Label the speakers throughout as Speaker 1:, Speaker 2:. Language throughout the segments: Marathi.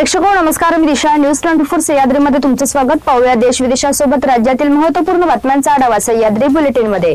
Speaker 1: प्रेक्षको नमस्कार मी दिशा. न्यूज ट्वेंटी फोर सह्याद्रीमध्ये तुमचं स्वागत. पाहूया देश विदेशासोबत राज्यातील महत्त्वपूर्ण बातम्यांचा आढावा सह्याद्री बुलेटिनमध्ये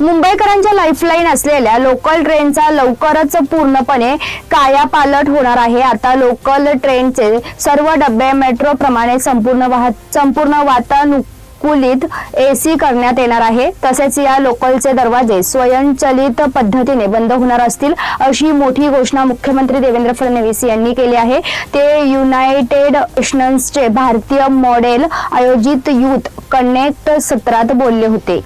Speaker 1: मुंबईकरांच्या लाईफलाईन असलेल्या लोकल ट्रेनचा लवकरच पूर्णपणे कायापालट होणार आहे. आता लोकल ट्रेनचे सर्व डबे मेट्रो प्रमाणे संपूर्ण वाहत संपूर्ण वातानुक वातानुकूलित एसी करण्यात येणार आहे. तसेच या लोकलचे दरवाजे स्वयंचलित पद्धतीने बंद होणार असतील अशी मोठी घोषणा मुख्यमंत्री देवेंद्र फडणवीस यांनी केली आहे. ते युनायटेड नेशन्सचे भारतीय मॉडेल आयोजित युथ कनेक्ट सत्रात बोलले होते.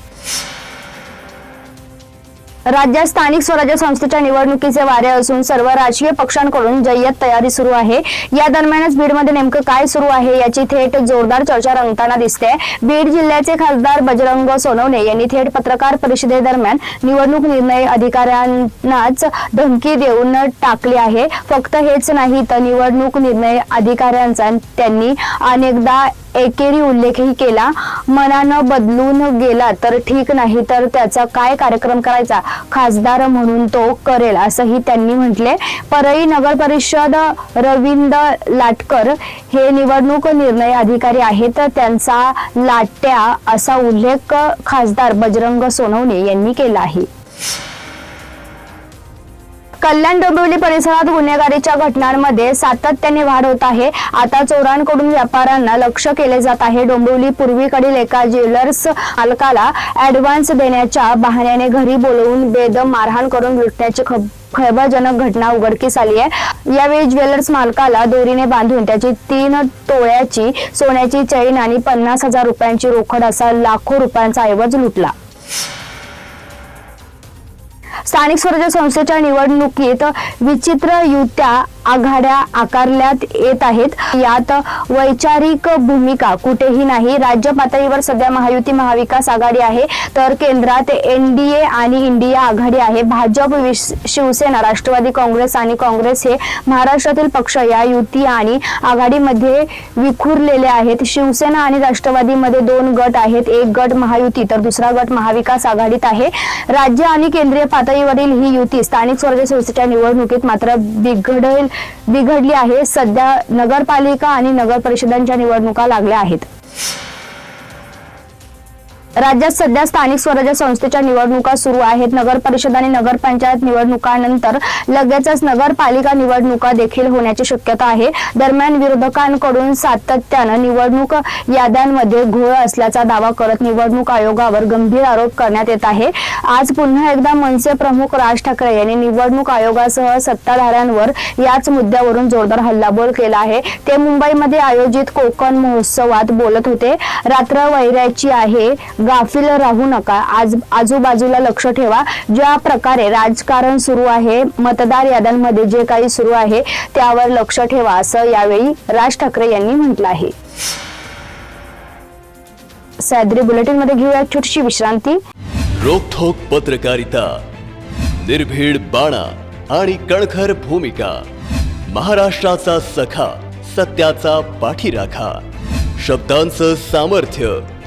Speaker 1: राज्यात स्थानिक स्वराज्य संस्थेच्या निवडणुकीचे वारे असून सर्व राजकीय पक्षांकडून जय्यत तयारी सुरू आहे. या दरम्यानच बीडमध्ये नेमकं काय सुरू आहे याची थेट जोरदार चर्चा रंगताना दिसते बीड जिल्ह्याचे खासदार बजरंग सोनवणे यांनी थेट पत्रकार परिषदेदरम्यान निवडणूक निर्णय अधिकाऱ्यांनाच धमकी देऊन टाकली आहे. फक्त हेच नाही तर निवडणूक निर्णय अधिकाऱ्यांचा त्यांनी अनेकदा एकेरी उल्लेखही केला. मनानं बदलून गेला तर ठीक नाही तर त्याचा काय कार्यक्रम करायचा? खासदार म्हणून तो करेल असंही त्यांनी म्हटले. परळी नगर परिषद रविंद लाटकर हे निवडणूक निर्णय अधिकारी आहेत. त्यांचा लाट्या असा उल्लेख खासदार बजरंग सोनवणे यांनी केला आहे. कल्याण डोंबिवली परिसरात गुन्हेगारीच्या घटनांमध्ये सातत्याने वाढ होत आहे. आता चोरांकडून व्यापाऱ्यांना लक्ष केले जात आहे. डोंबिवली पूर्वीकडील एका ज्वेलर्स मालकाला ऍडव्हान्स देण्याच्या बहाण्याने घरी बोलवून बेदम मारहाण करून लुटण्याची खब खळबळजनक घटना उघडकीस आली आहे. यावेळी ज्वेलर्स मालकाला दोरीने बांधून त्याची तीन तोळ्याची सोन्याची चैन आणि पन्नास हजार रुपयांची रोखड असा लाखो रुपयांचा ऐवज लुटला. स्थानिक स्वराज्य संस्थेच्या निवडणुकीत विचित्र युत्या आघाड्या आकारल्यात येत आहेत. यात वैचारिक भूमिका कुठेही नाही. राज्य पातळीवर सध्या महायुती महाविकास आघाडी आहे. तर केंद्रात एनडीए आणि इंडिया आघाडी आहे. भाजप शिवसेना राष्ट्रवादी काँग्रेस आणि काँग्रेस हे महाराष्ट्रातील पक्ष या युती आणि आघाडीमध्ये विखुरलेले आहेत. शिवसेना आणि राष्ट्रवादीमध्ये दोन गट आहेत. एक गट महायुती तर दुसरा गट महाविकास आघाडीत आहे. राज्य आणि केंद्रीय पातळीवरील ही युती स्थानिक स्वराज्य संस्थेच्या निवडणुकीत मात्र बिघडेल बिघडली आहे. सध्या नगरपालिका आणि नगर परिषदांच्या निवडणुका लागल्या आहेत. राज्यात सध्या स्थानिक स्वराज्य संस्थेच्या निवडणुका सुरू आहेत. नगर परिषद आणि नगरपंचायत निवडणुकानंतर लगेचच नगरपालिका निवडणुका देखील होण्याची शक्यता आहे. दरम्यान विरोधकांकडून सातत्यानं निवडणूक याद्यांमध्ये घोळ असल्याचा दावा करत निवडणूक आयोगावर गंभीर आरोप करण्यात येत आहे. आज पुन्हा एकदा मनसे प्रमुख राज ठाकरे यांनी निवडणूक आयोगासह सत्ताधाऱ्यांवर याच मुद्द्यावरून जोरदार हल्लाबोल केला आहे. ते मुंबईमध्ये आयोजित कोकण महोत्सवात बोलत होते. रात्र वैऱ्याची आहे. गाफील राहू नका. आज आजूबाजूला लक्ष ठेवा. ज्या प्रकारे राजकारण सुरू आहे मतदार याद्यांमध्ये जे काही सुरू आहे त्यावर लक्ष ठेवा असं यावेळी राज ठाकरे यांनी म्हटलं आहे. सॅद्री बुलेटिनमध्ये घेऊया एक छोटीशी विश्रांती.
Speaker 2: रोखोक पत्रकारिता निर्भीड बाणा आणि कणखर भूमिका महाराष्ट्राचा सखा सत्याचा पाठीराखा शब्दांचं सामर्थ्य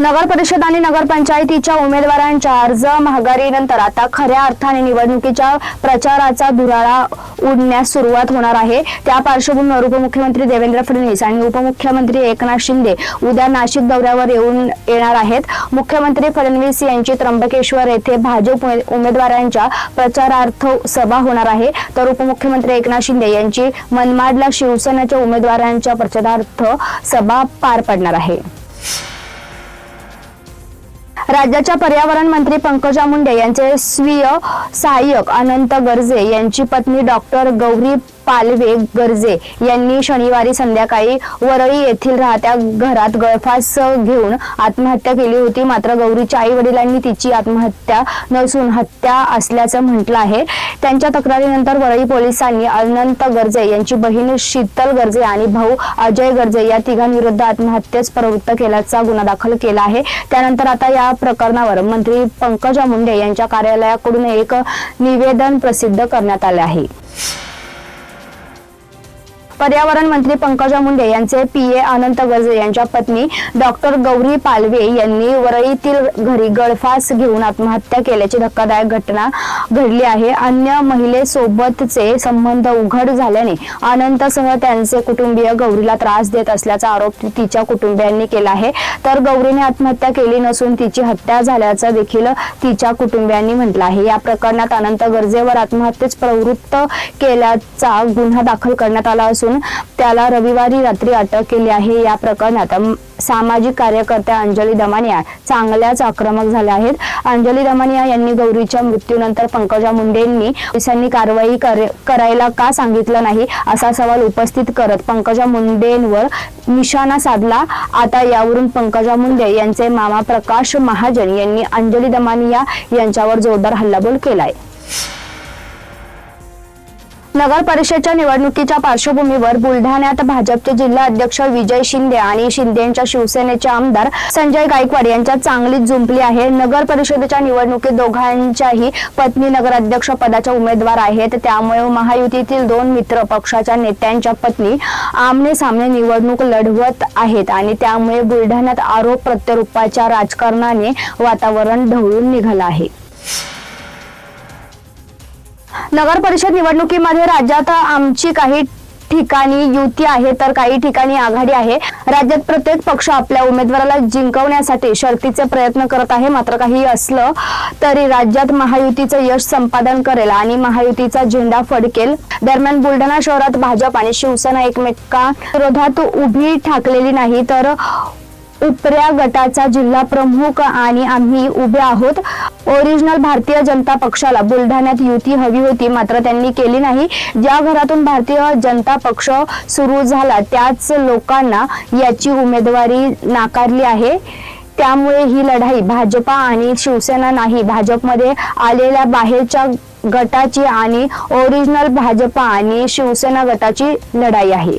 Speaker 1: नगर परिषद आणि नगरपंचायतीच्या उमेदवारांच्या अर्ज महागारीनंतर आता खऱ्या अर्थाने निवडणुकीच्या प्रचाराचा धुराळा उडण्यास सुरुवात होणार आहे. त्या पार्श्वभूमीवर उपमुख्यमंत्री देवेंद्र फडणवीस आणि उपमुख्यमंत्री एकनाथ शिंदे उद्या नाशिक दौऱ्यावर येऊन येणार आहेत. मुख्यमंत्री फडणवीस यांची त्र्यंबकेश्वर येथे भाजप उमेदवारांच्या प्रचारार्थ सभा होणार आहे. तर उपमुख्यमंत्री एकनाथ शिंदे यांची मनमाडला शिवसेनेच्या उमेदवारांच्या प्रचारार्थ सभा पार पडणार आहे. राज्याच्या पर्यावरण मंत्री पंकजा मुंडे यांचे स्वीय सहाय्यक अनंत गर्जे यांची पत्नी डॉक्टर गौरी पालवे गर्जे यांनी शनिवारी संध्याकाळी वरळी येथील राहत्या घरात गळफास घेऊन आत्महत्या केली होती. मात्र गौरीच्या आई वडिलांनी तिची आत्महत्या नसून हत्या असल्याचं म्हटलं आहे. त्यांच्या तक्रारीनंतर वरळी पोलिसांनी अनंत गर्जे यांची बहीण शीतल गर्जे आणि भाऊ अजय गर्जे या तिघांविरुद्ध आत्महत्येस प्रवृत्त केल्याचा गुन्हा दाखल केला आहे. त्यानंतर आता या प्रकरणावर मंत्री पंकजा मुंडे यांच्या कार्यालयाकडून एक निवेदन प्रसिद्ध करण्यात आले आहे. पर्यावरण मंत्री पंकजा मुंडे यांचे पीए अनंत गर्जे यांच्या पत्नी डॉक्टर गौरी पालवे यांनी वरळीतील घरी गळफास घेऊन आत्महत्या केल्याची धक्कादायक घटना घडली आहे. अन्य महिलेसोबतचे संबंध उघड झाल्याने अनंतसह त्यांचे कुटुंबीय गौरीला त्रास देत असल्याचा आरोप तिच्या कुटुंबियांनी केला आहे. तर गौरीने आत्महत्या केली नसून तिची हत्या झाल्याचं देखील तिच्या कुटुंबियांनी म्हटलं आहे. या प्रकरणात अनंत गरजेवर आत्महत्येच प्रवृत्त केल्याचा गुन्हा दाखल करण्यात आला असून त्याला रविवारी रात्री अटक केली आहे. या प्रकरणात सामाजिक कार्यकर्त्या अंजली दमानिया चांगल्याच आक्रमक झाल्या आहेत. अंजली दमानिया यांनी गौरीच्या मृत्यूनंतर पंकजा मुंडेंनी पोलिसांनी कारवाई करायला का सांगितलं नाही असा सवाल उपस्थित करत पंकजा मुंडेंवर निशाणा साधला. आता यावरून पंकजा मुंडे यांचे मामा प्रकाश महाजन यांनी अंजली दमानिया यांच्यावर जोरदार हल्लाबोल केलाय. नगर परिषदच्या निवडणुकीच्या पार्श्वभूमीवर बुलढाण्यात भाजपचे जिल्हा अध्यक्ष विजय शिंदे आणि शिंदेच्या शिवसेनेचे आमदार संजय गायकवाड यांच्यात चांगलीच जुंपली आहे. नगर परिषदेच्या निवडणुकीत दोघांच्याही पत्नी नगराध्यक्ष पदाच्या उमेदवार आहेत. त्यामुळे महायुतीतील दोन मित्र पक्षाच्या नेत्यांच्या पत्नी आमने सामने निवडणूक लढवत आहेत आणि त्यामुळे बुलढाण्यात आरोप प्रत्यारोपाच्या राजकारणाने वातावरण ढवळून निघालं आहे. नगर परिषद निवडणुकीमध्ये राज्यात आमची काही ठिकाणी युती आहे तर काही ठिकाणी आघाडी आहे. राज्यात प्रत्येक पक्ष आपल्या उमेदवाराला जिंकवण्यासाठी शर्तीचे प्रयत्न करत आहे. मात्र काही असलं तरी राज्यात महायुतीचं यश संपादन करेल आणि महायुतीचा झेंडा फडकेल. दरम्यान बुलढाणा शहरात भाजप आणि शिवसेना एकमेकांविरोधात उभी ठाकलेली नाही तर उपऱ्या गटाचा जिल्हा प्रमुख आणि आम्ही उभे आहोत. ओरिजिनल भारतीय जनता पक्षाला बुलढाण्यात युती हवी होती मात्र त्यांनी केली नाही. ज्या घरातून भारतीय जनता पक्ष सुरू झाला त्याच लोकांना याची उमेदवारी नाकारली आहे. त्यामुळे ही लढाई भाजपा आणि शिवसेना नाही भाजपमध्ये आलेल्या बाहेरच्या गटाची आणि ओरिजिनल भाजपा आणि शिवसेना गटाची लढाई आहे.